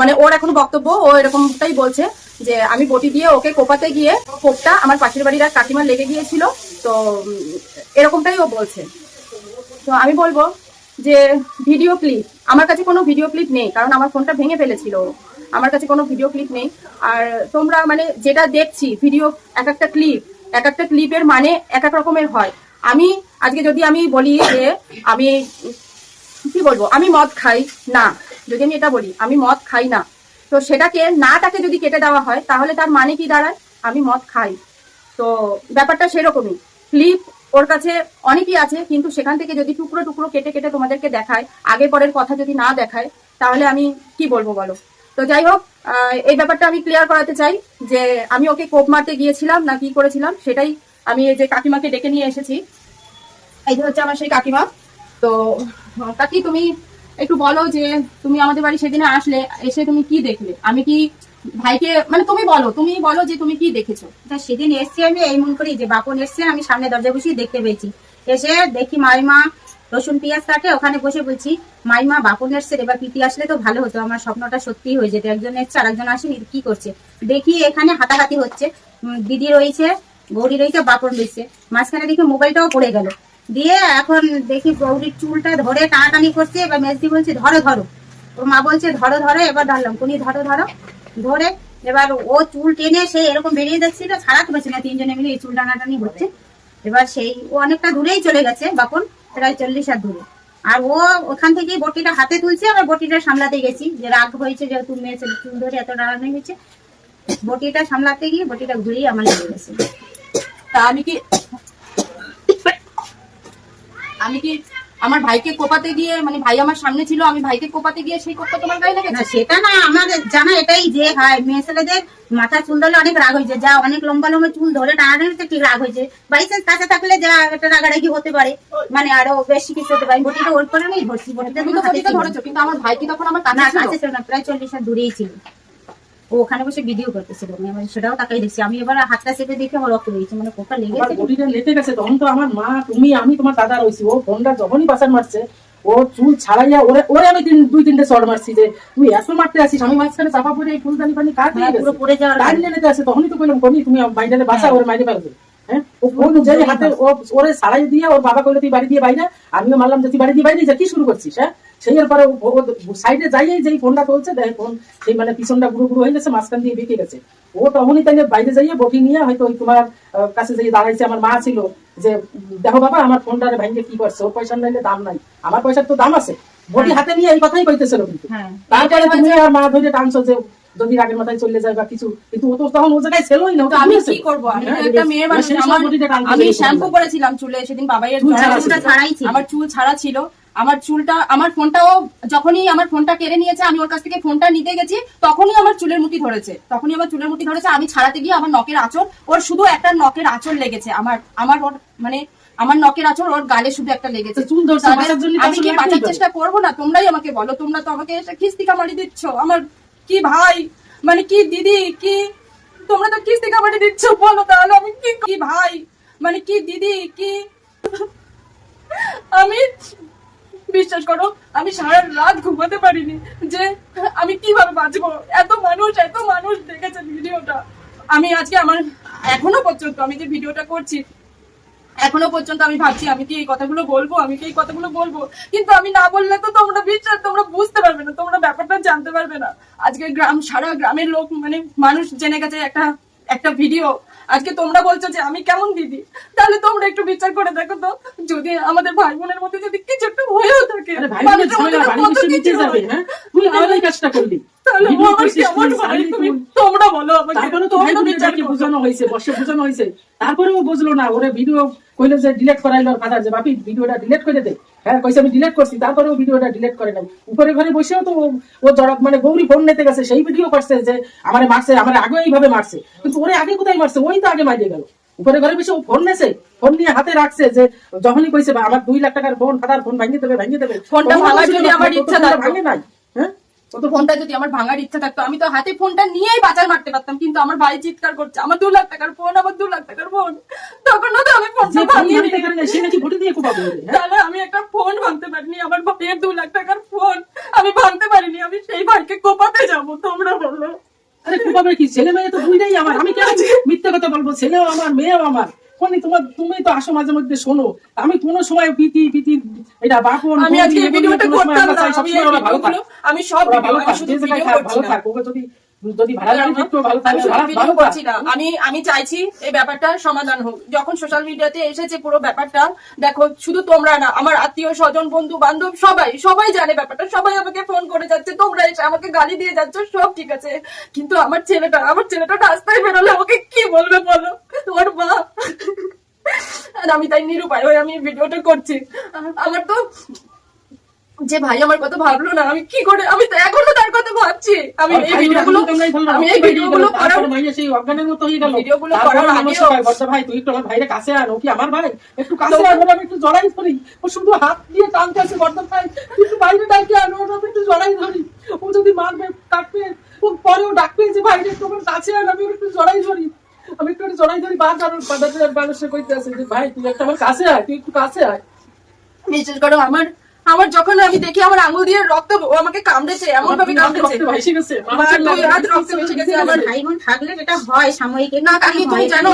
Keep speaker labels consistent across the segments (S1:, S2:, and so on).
S1: মানে ওর এখন বক্তব্য, ও এরকমটাই বলছে যে আমি বটি দিয়ে ওকে কোপাতে গিয়ে কোপটা আমার পাশের বাড়ির এক লেগে গিয়েছিল। তো এরকমটাই ও বলছে। তো আমি বলব যে ভিডিও ক্লিপ, আমার কাছে কোনো ভিডিও ক্লিপ নেই, কারণ আমার ফোনটা ভেঙে ফেলেছিল। আমার কাছে কোনো ভিডিও ক্লিপ নেই। আর তোমরা মানে যেটা দেখছি, ভিডিও, এক একটা ক্লিপ, এক একটা ক্লিপের মানে এক এক রকমের হয়। আমি, আজকে যদি আমি বলি যে আমি কি বলব? আমি মদ খাই, না। যদি আমি এটা বলি, আমি মদ খাই না। তো সেটাকে, নাটাকে যদি কেটে দেওয়া হয়, তাহলে তার মানে কি দাঁড়ায়? আমি মদ খাই। তো ব্যাপারটা সেরকমই। ক্লিপ ওর কাছে অনেকই আছে, কিন্তু সেখান থেকে যদি টুকরো টুকরো কেটে কেটে তোমাদেরকে দেখায়, আগে পরের কথা যদি না দেখায়, তাহলে আমি কি বলব বলো? তো যাই হোক এই ব্যাপারটা আমি ক্লিয়ার করাতে চাই যে আমি ওকে কোপ মারতে গিয়েছিলাম না কি করেছিলাম, সেটাই আমি এই যে কাকিমাকে ডেকে নিয়ে এসেছি। এই হচ্ছে আমার সেই কাকিমা। তো কাকি তুমি একটু বলো যে তুমি আমাদের বাড়ি সেদিনে আসলে এসে তুমি কি দেখলে? আমি কি ভাইকে মানে তুমি বলো তুমি বলো যে তুমি কি দেখেছ?
S2: তা সেদিন এসছি আমি এই মন করি যে বাপন এসছে আমি সামনে দরজা বসিয়ে দেখতে পেয়েছি। এসে দেখি মাইমা রসুন পেঁয়াজ কাটে ওখানে বসে বলছি, মাইমা, বাপন এসছে, এবার পিটি আসলে তো ভালো হতো, আমার স্বপ্নটা সত্যি হয়ে যেত, একজন এসছে আর একজন আসেনি, কি করছে? দেখি এখানে হাতাহাতি হচ্ছে দিদি রয়েছে গৌরী রয়েছে, বাপন রয়েছে, মাঝখানে দেখি মোবাইলটাও পড়ে গেল। দিয়ে এখন দেখি গৌরীর চুলটা ধরে টানাটানি করছে, এবার মেজদি বলছে, ধরো ধরো। ওর মা বলছে, ধরো ধরো। এবার ধরলাম, কোনি, ধরো ধরো। ধরে এবার ও চুল টেনে সে এরকম বেরিয়ে যাচ্ছিল ছাড়াতে পারছে না তিনজনে মিলে এই চুল টানাটানি হচ্ছে। এবার সেই, ও অনেকটা দূরেই চলে গেছে, বাপন, প্রায় চল্লিশ হাত দূরে। আর ও ওখান থেকেই বটিটা হাতে তুলছে, আবার বটিটা সামলাতে গেছি। যে রাগ হয়েছে যেহেতু মেয়ে ছেলে, চুল ধরে এত টানাটানি হয়েছে। বটিটা সামলাতে গিয়ে বটিটা ঘুরেই আমার লেগে গেছে।
S1: তা আমি কি আমি কি আমার ভাইকে কোপাতে গিয়ে মানে ভাই আমার সামনে ছিল আমি ভাইকে কোপাতে গিয়ে সেই কোপটা তোমার গায়ে
S2: না
S1: লেগেছে
S2: সেটা না আমাদের জানা এটাই যে হয় মেয়ে ছেলেদের মাথা চুল ধরলে অনেক রাগ হয়েছে যা অনেক লম্বা লম্বা চুল ধরে টানাটানি হচ্ছে ঠিক রাগ হয়েছে? বাইচান্স কাছে থাকলে যা একটা রাগারাগি হতে পারে। মানে আরও বেশি কিছু হতে পারে। বটিটা ওর করে আমি ধরছি বটিটা
S1: তো ধরেছো কিন্তু আমার ভাই কি তখন আমার কাছে ছিল।
S2: না প্রায় চল্লিশ দূরেই ছিল। ও ওখানে বসে ভিডিও করতেছিল। আমি সেটাও তাকাই দেখছি। আমি এবার হাতটা চেপে দেখে আমার রক্ত বেরিয়েছে মানে
S3: আমার
S2: লেগেছে।
S3: বডিটা লেটে গেছে তখন তো আমার মা তুমি আমি তোমার দাদা রয়েছি। ও ফোনটা যখনই পাশার মারছে ও চুল ছাড়াইয়া ওরে ওরে আমি তিন দুই তিনটে শর্ট মারছি যে তুই এত মারতে আসিস? আমি মাঝখানে চাপা পড়ে এই ফুলদানি পানি কার দিয়ে
S2: হ্যাঁ, পুরো
S3: গেছে?
S2: পড়ে যাওয়ার
S3: টাইম নিতে আসে? তখনই তো বললাম কোনি তুমি বাইরে বাসা ওরে মাইরে ফেলবে হ্যাঁ? ও যে হাতে ও ওরে ছাড়াই দিয়ে ওর বাবা কইলো তুই বাড়ি দিয়ে বাইরে আমিও মারলাম যে তুই বাড়ি দিয়ে বাইরে যা কি শুরু করছিস? হ্যাঁ? সেই এরপরে সাইডে যাইয়ে যেই ফোনটা চলছে দেখ ফোন সেই মানে পিছনটা গুরু গুরু হয়ে গেছে মাঝখান দিয়ে বেঁকে গেছে। ও তখনই তাই বাইরে যাইয়ে বটি নিয়ে হয়তো ওই তোমার কাছে যাই দাঁড়াইছে আমার মা ছিল যে দেখো বাবা আমার ফোনটা ভাইকে কি করছে? ওর পয়সা নাইলে দাম নাই। আমার পয়সার তো দাম আছে। বটি হাতে নিয়ে এই কথাই কইতেছিল কিন্তু
S2: হ্যাঁ।
S3: তারপরে তুমি আর মা ধরে টানছো যে যদি রাগের মাথায় চলে যায় বা কিছু কিন্তু ও তো তখন ও জায়গায় ছেলই না ও
S1: আমি কি করব? আমি
S3: হ্যাঁ,
S1: একটা মেয়ে মানুষ শ্যাম্পু করেছিলাম চুলে সেদিন বাবাইয়ের আমার চুল ছাড়া ছিল। আমার চুলটা আমার ফোনটাও যখনই আমার ফোনটা কেড়ে নিয়েছে আমি ওর কাছ থেকে ফোনটা নিতে গেছি তখনই আমার চুলের মুঠি ধরেছে। তখনই আমার চুলের মুঠি ধরেছে আমি ছাড়াতে গিয়ে আমার নখের আঁচড় ওর শুধু একটা নখের আঁচড় লেগেছে। আমার আমার ওর মানে আমার নখের আঁচড় ওর গালে শুধু একটা লেগেছে। আমি কি বাঁচার চেষ্টা করব না? তোমরাই আমাকে বলো তোমরা তো আমাকে খিস্তি কামারি দিচ্ছ। আমার কি ভাই? মানে কি দিদি? কি? তোমরা তো কিস্তি কামারি দিচ্ছ বলো তাহলে আমি কি কি ভাই? মানে কি দিদি? কি? আমি বিশ্বাস করো, আমি সারা রাত ঘুমাতে পারিনি যে আমি কীভাবে বাঁচবো। এত মানুষ এত মানুষ দেখেছে ভিডিওটা। আমি আজকে আমার এখনও পর্যন্ত আমি যে ভিডিওটা করছি, এখনও পর্যন্ত আমি ভাবছি, আমি কি এই কথাগুলো বলব? আমি কি এই কথাগুলো বলব? কিন্তু আমি না বললে তো তোমরা বিশ্বাস, তোমরা বুঝতে পারবে না, তোমরা ব্যাপারটা জানতে পারবে না। আজকে গ্রাম, সারা গ্রামের লোক মানে মানুষ জেনে গেছে একটা একটা ভিডিও আজকে তোমরা বলছো যে আমি কেমন দিদি তাহলে তোমরা একটু বিচার করে দেখো তো যদি আমাদের ভাই বোনের মধ্যে যদি কিছু একটু হয়েও থাকে
S3: ভাই বোনের ঝামেলা, নিতে যাবে,
S1: হ্যাঁ?
S3: তুই কাজটা করলি।
S1: তাহলে ও আমার কেমন ভাই তুমি? তোমরা বলো আমাকে
S3: তারপরে তো ভাই। বোঝানো হয়েছে বোঝানো হয়েছে। বুঝলো না ওরে ভিডিও কইলে যে ডিলিট করাইলো আর ফাদার যে বাপি ভিডিওটা ডিলিট করে দে। হ্যাঁ কইছে আমি ডিলিট করছি তারপরেও ভিডিওটা ডিলিট করে নাই। উপরে ঘরে বসেও তো ও- ও জড়ক মানে গৌরী ফোন নিতে গেছে সেই ভিডিও করছে যে আমারে মারছে আমার আগে এইভাবে মারছে। কিন্তু ওরে আগে কোথায় মারছে? ওই তো আগে মারিয়ে গেল। উপরে ঘরে বসে ও ফোন নেছে ফোন নিয়ে হাতে রাখছে যে যখনই কইছে বা আমার দুই লাখ টাকার ফোন ফাদার ফোন ভাঙিয়ে দেবে ভাঙিয়ে দেবে।
S1: ফোনটা ভাঙার আমার ইচ্ছা
S3: ভাঙে নাই।
S1: তো ফোনটা যদি আমার ভাঙার ইচ্ছা থাকতো আমি তো হাতে ফোনটা নিয়েই বাজার মারতে পারতাম। কিন্তু আমার ভাই চিৎকার করছে আমার দু লাখ টাকার ফোন আমার দু লাখ টাকার ফোন। তো আমি ফোনটা ভাঙিয়ে
S3: হ্যাঁ?
S1: তাহলে আমি একটা ফোন ভাঙতে পারিনি আমার ভাইয়ের দু লাখ টাকার ফোন। আমি ভাঙতে পারিনি আমি সেই ভাইকে কোপাতে যাব তোমরা বলো।
S3: আরে কোপাবে কি? ছেলে মেয়ে তো দুইটাই আমার আমি কেন মিথ্যে কথা বলব? ছেলেও আমার মেয়েও আমার। ফোনে তোমার তুমি তো আসো মাঝে মধ্যে শোনো। আমি কোনো সময় পিতি পিতি এটা বাপন
S1: আমি আজকে ভিডিওটা করতাম না।
S3: ওরা ভালো থাক।
S1: আমি সব
S3: ভালো থাক ভালো থাক যদি
S1: আমি আমি চাইছি এই ব্যাপারটা সমাধান হোক। যখন সোশ্যাল মিডিয়াতে এসেছে পুরো ব্যাপারটা দেখো শুধু তোমরা না আমার আত্মীয় স্বজন বন্ধু বান্ধব সবাই সবাই জানে ব্যাপারটা। সবাই আমাকে ফোন করে যাচ্ছে তোমরা এসে আমাকে গালি দিয়ে যাচ্ছ সব ঠিক আছে। কিন্তু আমার ছেলেটা আমার ছেলেটা রাস্তায় বেরোলে আমাকে কি বলবে বলো? ওর মা। আর আমি তাই নিরুপায় হয়ে আমি ভিডিওটা করছি। আমার তো যে ভাই আমার কথা ভাবলো না আমি কি করে আমি তো এখনও তার কথা ভাবছি। আমি এই ভিডিওগুলো আমি এই ভিডিওগুলো করার
S3: ভাই সেই অজ্ঞানের মতো হয়ে গেল।
S1: ভিডিওগুলো করার
S3: সবাই বলছে, ভাই তুই একটু আমার ভাইরে কাছে আন ও কি আমার ভাই? একটু কাছে আন আমি একটু জড়াই ধরি। ও শুধু হাত দিয়ে টানতে আছে বর্ধন ভাই তুই একটু বাইরে ডাকে আন ওরা আমি একটু জড়াই ধরি। ও যদি মারবে কাটবে ও পরেও ডাকবে যে ভাই একটু আমার কাছে আন আমি একটু জড়াই ধরি। আমি একটু জড়াই ধরি বাদ আর বাজারের মানুষে কইতে আছে যে ভাই তুই একটা আমার কাছে আয় তুই একটু কাছে আয়।
S1: বিশেষ করে আমার আমার যখন আমি দেখি আমার আঙুল দিয়ে রক্ত ও আমাকে কামড়েছে এমন ভাবে কামড়েছে।
S3: গেছে
S1: আমার দুই হাত রক্ত ভেসে গেছে আমার
S2: আমার ভাই বোন থাকলে যেটা হয় সাময়িক।
S1: না, কাকি, তুমি জানো,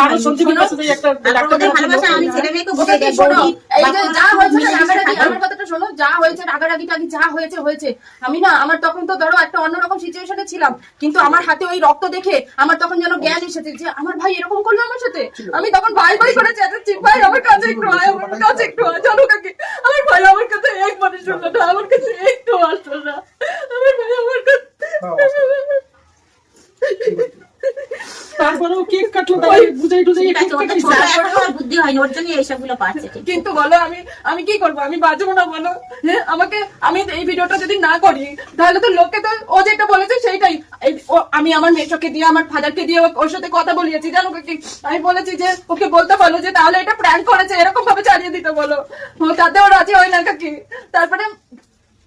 S3: মানুষ সঞ্জীবের কাছে একটা ডাক্তার
S2: ভালোবাসা আমি ছেলে মেয়েকে বুঝে
S1: ওকে
S2: দেয়
S1: শোনো,
S2: বৌদি,
S1: এই যে যা হয়েছে না,
S2: মিলেমিশে
S1: রাগারাগি,
S2: থাকো।
S1: আমার কথাটা শোনো, যা হয়েছে রাগারাগি টাগি যা হয়েছে হয়েছে। আমি না আমার তখন তো ধরো একটা অন্যরকম সিচুয়েশনে ছিলাম কিন্তু আমার হাতে ওই রক্ত দেখে আমার তখন যেন জ্ঞান এসেছে যে আমার ভাই এরকম করল আমার সাথে। আমি তখন ভাই ভাই করে চেঁচাচ্ছি ভাই আমার কাছে একটু আয় আমার কাছে একটু আয় জানো কাকে? আমার ভাই আমার কাছে শুনলো না আমার কাছে একটু আসলো না। আমার ভাই আমার কাছে
S3: তারপরেও কেক কাটলো তাই বুঝাই টুজাই কেক
S2: বুদ্ধি হয়নি ওর জন্য এইসবগুলো পাচ্ছে।
S1: কিন্তু বলো আমি আমি কি করব? আমি বাঁচবো না বলো? হ্যাঁ আমাকে, আমি এই ভিডিওটা যদি না করি, তাহলে তো লোককে তো ও যেটা বলেছে সেইটাই। আমি আমার মেশোকে দিয়ে, আমার ফাদারকে দিয়ে ওর সাথে কথা বলিয়েছি। জানো কি আমি বলেছি যে ওকে বলতে পারল যে তাহলে এটা প্র্যাঙ্ক করেছে এরকম ভাবে চালিয়ে দিতে বলো। ও, তাতেও রাজি হয় না কাকি। তারপরে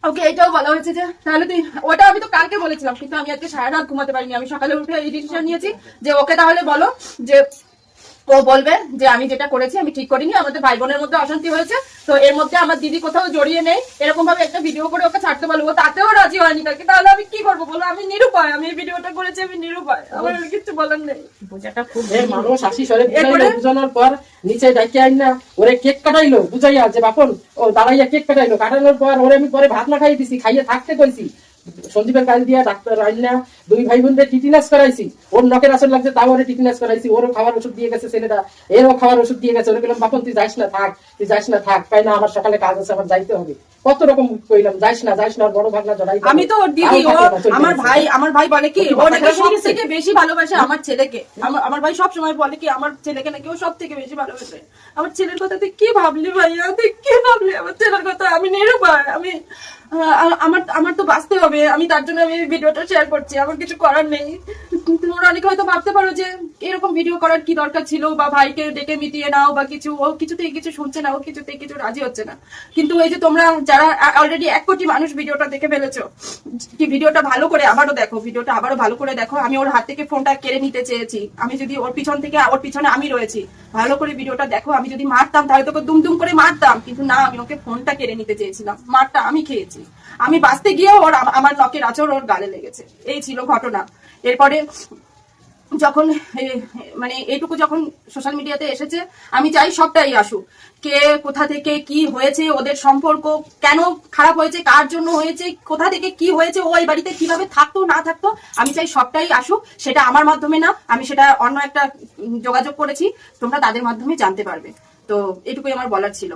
S1: ওকে এটাও বলা হয়েছে যে, তাহলে তুই, ওটা আমি তো কালকে বলেছিলাম, কিন্তু আমি আজকে সারা রাত ঘুমাতে পারিনি। আমি সকালে উঠে এই ডিসিশন নিয়েছি যে ওকে তাহলে বলো যে ও বলবে যে আমি যেটা করেছি আমি ঠিক করিনি আমাদের ভাই বোনের মধ্যে অশান্তি হয়েছে। তো এর মধ্যে আমার দিদি কোথাও জড়িয়ে নেই। এরকম ভাবে একটা ভিডিও করে ওকে ছাড়তে বলব। তাতেও রাজি হয়নি কাকি তাহলে আমি কি করব বলো? আমি নিরুপায়। আমি এই ভিডিওটা করেছি আমি নিরুপায়। আমার কিছু বলার নেই।
S2: বোঝাটা খুব
S3: মানুষ আসি সরে বুঝাইলো পর নিচে ডাকি আইন না ওরে কেক কাটাইলো বুঝাইয়া যে বাপন ও দাঁড়াইয়া কেক কাটাইলো। কাটানোর পর ওরে আমি পরে ভাত না খাইয়ে দিছি খাইয়ে থাকতে কইছি। সন্দীপের কাল দিয়া ডাক্তার দুই ভাই বোনদের টিটিনাস করাইছি। ওর আসর লাগছে তাও ওরে টিটিনাস করাইছি। ওরও ওষুধ দিয়ে গেছে ছেলেটা। এরও ওষুধ দিয়ে গেছে। ওরে বললাম বাপন তুই যাইস না থাক তুই যাইস না থাক। পাই না আমার সকালে কাজ আছে আমার যাইতে হবে। কত রকম কইলাম যাইস না যাইস না বড় ভাগনা জড়াই
S1: আমি তো ওর দিদি ও আমার ভাই আমার ভাই বলে কি ও নাকি সব থেকে বেশি ভালোবাসে আমার ছেলেকে। আমার আমার ভাই সব সময় বলে কি আমার ছেলেকে নাকি ও সব থেকে বেশি ভালোবাসে। আমার ছেলের কথা তুই কি ভাবলি ভাইয়া? তুই কি ভাবলি? আমার ছেলের কথা আমি নিরুপায়। আমি আমার আমার তো বাঁচতে হবে। আমি তার জন্য আমি ভিডিওটা শেয়ার করছি, আমার কিছু করার নেই। তোমরা অনেকে হয়তো ভাবতে পারো যে, এরকম ভিডিও করার কি দরকার ছিল? বা ভাইকে ডেকে মিটিয়ে নাও বা কিছু, ও কিছুতেই কিছু শুনছে না, ও কিছুতেই কিছু রাজি হচ্ছে না। কিন্তু এই যে তোমরা যারা অলরেডি এক কোটি মানুষ ভিডিওটা দেখে ফেলেছো, কি ভিডিওটা ভালো করে আবারও দেখো, ভিডিওটা আবারও ভালো করে দেখো। আমি ওর হাত থেকে ফোনটা কেড়ে নিতে চেয়েছি। আমি যদি ওর পিছন থেকে, ওর পিছনে আমি রয়েছি, ভালো করে ভিডিওটা দেখো। আমি যদি মারতাম, তাহলে তোকে দুম দুম করে মারতাম। কিন্তু না, আমি ওকে ফোনটা কেড়ে নিতে চেয়েছিলাম। মারটা আমি খেয়েছি। আমি বাঁচতে গিয়ে ওর আমার নখের আচর ওর গালে লেগেছে। এই ছিল ঘটনা। এরপরে যখন মানে এইটুকু যখন সোশ্যাল মিডিয়াতে এসেছে, আমি চাই সবটাই আসুক। কে, কোথা থেকে কি হয়েছে, ওদের সম্পর্ক কেন খারাপ হয়েছে, কার জন্য হয়েছে, কোথা থেকে কি হয়েছে, ও এই বাড়িতে কীভাবে থাকতো, না থাকতো, আমি চাই সবটাই আসুক। সেটা আমার মাধ্যমে না, আমি সেটা অন্য একটা যোগাযোগ করেছি, তোমরা তাদের মাধ্যমে জানতে পারবে। তো এটুকুই আমার বলার ছিল।